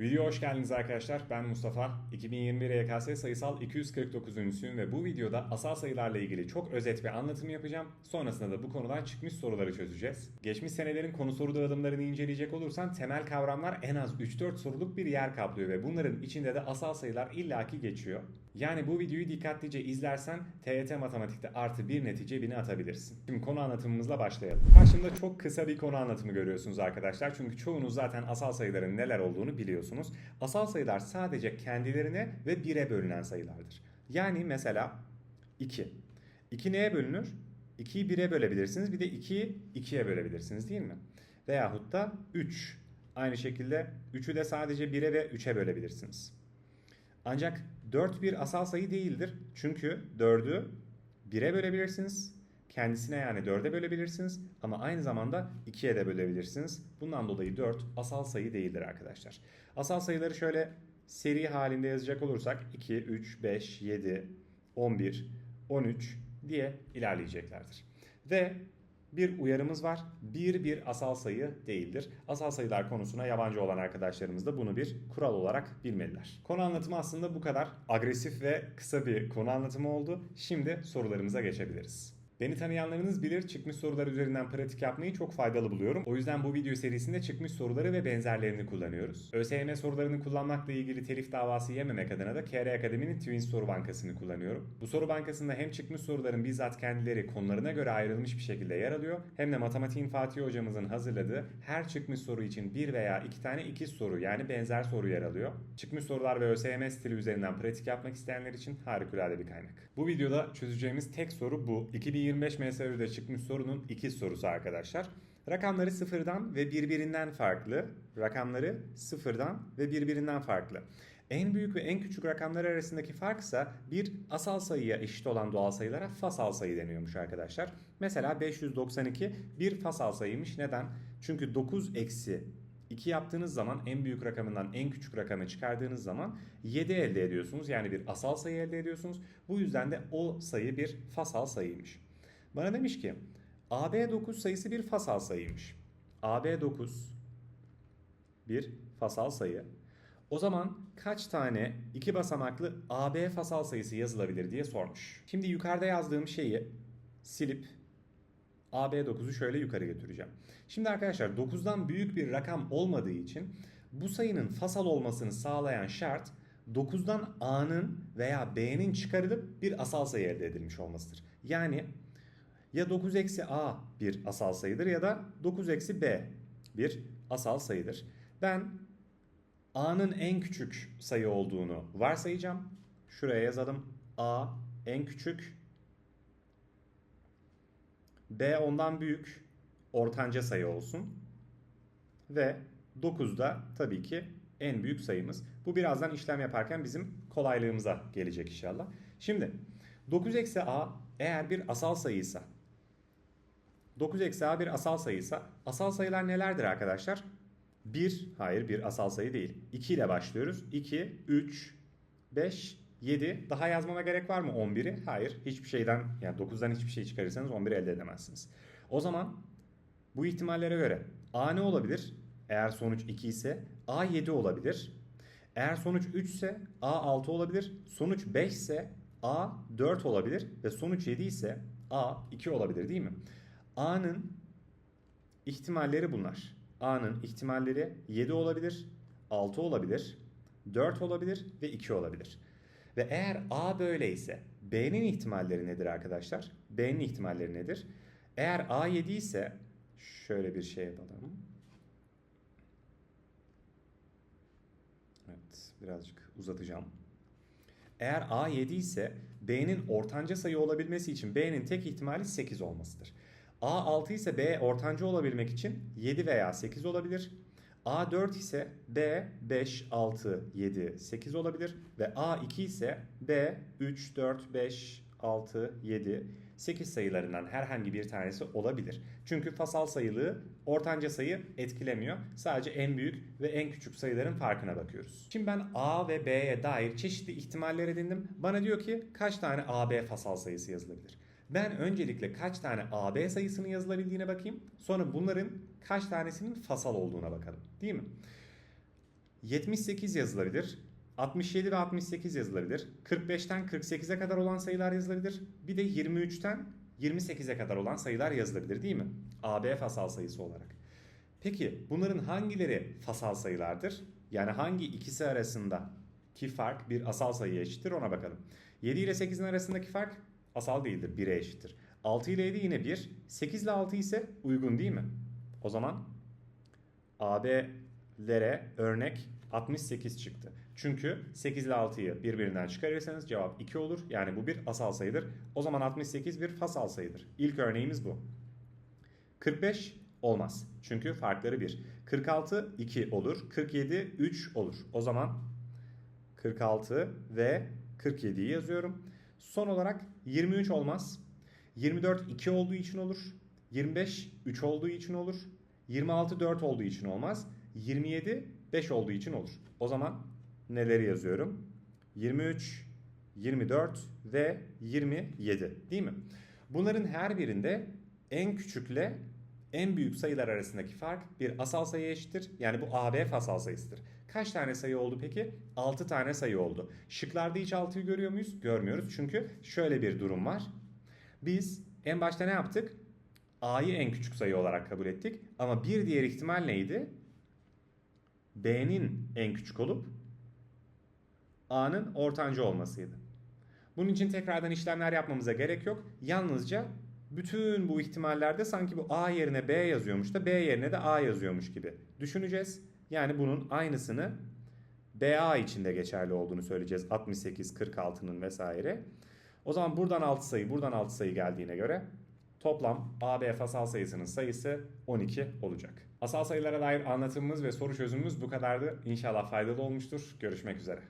Videoya hoş geldiniz arkadaşlar. Ben Mustafa. 2021 YKS sayısal 249.suyum ve bu videoda asal sayılarla ilgili çok özet bir anlatım yapacağım. Sonrasında da bu konudan çıkmış soruları çözeceğiz. Geçmiş senelerin konu soru dağılımlarını inceleyecek olursan temel kavramlar en az 3-4 soruluk bir yer kaplıyor ve bunların içinde de asal sayılar illaki geçiyor. Yani bu videoyu dikkatlice izlersen TYT matematikte artı bir netice bini atabilirsin. Şimdi konu anlatımımızla başlayalım. Karşımda çok kısa bir konu anlatımı görüyorsunuz arkadaşlar. Çünkü çoğunuz zaten asal sayıların neler olduğunu biliyorsunuz. Asal sayılar sadece kendilerine ve 1'e bölünen sayılardır. Yani mesela 2. 2 neye bölünür? 2'yi 1'e bölebilirsiniz. Bir de 2'yi 2'ye bölebilirsiniz değil mi? Veyahut da 3. Aynı şekilde 3'ü de sadece 1'e ve 3'e bölebilirsiniz. Ancak 4 bir asal sayı değildir. Çünkü 4'ü 1'e bölebilirsiniz. Kendisine yani 4'e bölebilirsiniz ama aynı zamanda 2'ye de bölebilirsiniz. Bundan dolayı 4 asal sayı değildir arkadaşlar. Asal sayıları şöyle seri halinde yazacak olursak 2, 3, 5, 7, 11, 13 diye ilerleyeceklerdir. Ve bir uyarımız var. Bir bir asal sayı değildir. Asal sayılar konusuna yabancı olan arkadaşlarımız da bunu bir kural olarak bilmeliler. Konu anlatımı aslında bu kadar agresif ve kısa bir konu anlatımı oldu. Şimdi sorularımıza geçebiliriz. Beni tanıyanlarınız bilir çıkmış sorular üzerinden pratik yapmayı çok faydalı buluyorum. O yüzden bu video serisinde çıkmış soruları ve benzerlerini kullanıyoruz. ÖSYM sorularını kullanmakla ilgili telif davası yememek adına da KR Akademi'nin Twins soru bankasını kullanıyorum. Bu soru bankasında hem çıkmış soruların bizzat kendileri konularına göre ayrılmış bir şekilde yer alıyor hem de matematiğin Fatih hocamızın hazırladığı her çıkmış soru için bir veya iki tane ikiz soru yani benzer soru yer alıyor. Çıkmış sorular ve ÖSYM stili üzerinden pratik yapmak isteyenler için harikulade bir kaynak. Bu videoda çözeceğimiz tek soru bu. 2020 25 MSÜ'de çıkmış sorunun iki sorusu arkadaşlar. Rakamları sıfırdan ve birbirinden farklı. Rakamları sıfırdan ve birbirinden farklı. En büyük ve en küçük rakamlar arasındaki fark ise bir asal sayıya eşit olan doğal sayılara fasal sayı deniyormuş arkadaşlar. Mesela 592 bir fasal sayıymış. Neden? Çünkü 9 eksi 2 yaptığınız zaman en büyük rakamından en küçük rakamı çıkardığınız zaman 7 elde ediyorsunuz. Yani bir asal sayı elde ediyorsunuz. Bu yüzden de o sayı bir fasal sayıymış. Bana demiş ki AB9 sayısı bir fasal sayıymış. AB9 bir fasal sayı. O zaman kaç tane iki basamaklı AB fasal sayısı yazılabilir diye sormuş. Şimdi yukarıda yazdığım şeyi silip AB9'u şöyle yukarı götüreceğim. Şimdi arkadaşlar 9'dan büyük bir rakam olmadığı için bu sayının fasal olmasını sağlayan şart 9'dan A'nın veya B'nin çıkarılıp bir asal sayı elde edilmiş olmasıdır. Yani ya 9 eksi a bir asal sayıdır ya da 9 eksi b bir asal sayıdır. Ben a'nın en küçük sayı olduğunu varsayacağım. Şuraya yazalım. a en küçük. b ondan büyük. Ortanca sayı olsun. Ve 9 da tabii ki en büyük sayımız. Bu birazdan işlem yaparken bizim kolaylığımıza gelecek inşallah. Şimdi 9 eksi a eğer bir asal sayıysa 9 eksi a bir asal sayıysa asal sayılar nelerdir arkadaşlar? 1, hayır bir asal sayı değil. 2 ile başlıyoruz. 2, 3, 5, 7. Daha yazmama gerek var mı 11'i? Hayır. Hiçbir şeyden yani 9'dan hiçbir şey çıkarırsanız 11 elde edemezsiniz. O zaman bu ihtimallere göre a ne olabilir? Eğer sonuç 2 ise a 7 olabilir. Eğer sonuç 3 ise a 6 olabilir. Sonuç 5 ise a 4 olabilir ve sonuç 7 ise a 2 olabilir değil mi? A'nın ihtimalleri bunlar. A'nın ihtimalleri 7 olabilir, 6 olabilir, 4 olabilir ve 2 olabilir. Ve eğer A böyleyse B'nin ihtimalleri nedir arkadaşlar? B'nin ihtimalleri nedir? Eğer A 7 ise şöyle bir şey yapalım. Evet, birazcık uzatacağım. Eğer A 7 ise B'nin ortanca sayı olabilmesi için B'nin tek ihtimali 8 olmasıdır. A 6 ise B ortanca olabilmek için 7 veya 8 olabilir. A 4 ise B 5, 6, 7, 8 olabilir. Ve A 2 ise B 3, 4, 5, 6, 7, 8 sayılarından herhangi bir tanesi olabilir. Çünkü fasal sayılığı ortanca sayı etkilemiyor. Sadece en büyük ve en küçük sayıların farkına bakıyoruz. Şimdi ben A ve B'ye dair çeşitli ihtimaller edindim. Bana diyor ki kaç tane AB fasal sayısı yazılabilir? Ben öncelikle kaç tane AB sayısının yazılabildiğine bakayım. Sonra bunların kaç tanesinin fasal olduğuna bakalım. Değil mi? 78 yazılabilir. 67 ve 68 yazılabilir. 45'ten 48'e kadar olan sayılar yazılabilir. Bir de 23'ten 28'e kadar olan sayılar yazılabilir değil mi? AB fasal sayısı olarak. Peki bunların hangileri fasal sayılardır? Yani hangi ikisi arasında ki fark bir asal sayıya eşittir ona bakalım. 7 ile 8'in arasındaki fark asal değildir 1'e eşittir. 6 ile 7 yine 1. 8 ile 6 ise uygun değil mi? O zaman AB'lere örnek 68 çıktı. Çünkü 8 ile 6'yı birbirinden çıkarırsanız cevap 2 olur. Yani bu bir asal sayıdır. O zaman 68 bir fasal sayıdır. İlk örneğimiz bu. 45 olmaz. Çünkü farkları 1. 46 2 olur. 47 3 olur. O zaman 46 ve 47'yi yazıyorum. Son olarak 23 olmaz. 24 2 olduğu için olur. 25 3 olduğu için olur. 26 4 olduğu için olmaz. 27 5 olduğu için olur. O zaman neleri yazıyorum? 23, 24 ve 27 değil mi? Bunların her birinde en küçükle en büyük sayılar arasındaki fark bir asal sayı eşittir. Yani bu AB fasal sayısıdır. Kaç tane sayı oldu peki? 6 tane sayı oldu. Şıklarda hiç 6'yı görüyor muyuz? Görmüyoruz. Çünkü şöyle bir durum var. Biz en başta ne yaptık? A'yı en küçük sayı olarak kabul ettik. Ama bir diğer ihtimal neydi? B'nin en küçük olup A'nın ortanca olmasıydı. Bunun için tekrardan işlemler yapmamıza gerek yok. Yalnızca bütün bu ihtimallerde sanki bu A yerine B yazıyormuş da B yerine de A yazıyormuş gibi düşüneceğiz. Yani bunun aynısını BA için de geçerli olduğunu söyleyeceğiz. 68, 46'nın vesaire. O zaman buradan 6 sayı, buradan 6 sayı geldiğine göre toplam AB fasal sayısının sayısı 12 olacak. Asal sayılara dair anlatımımız ve soru çözümümüz bu kadardı. İnşallah faydalı olmuştur. Görüşmek üzere.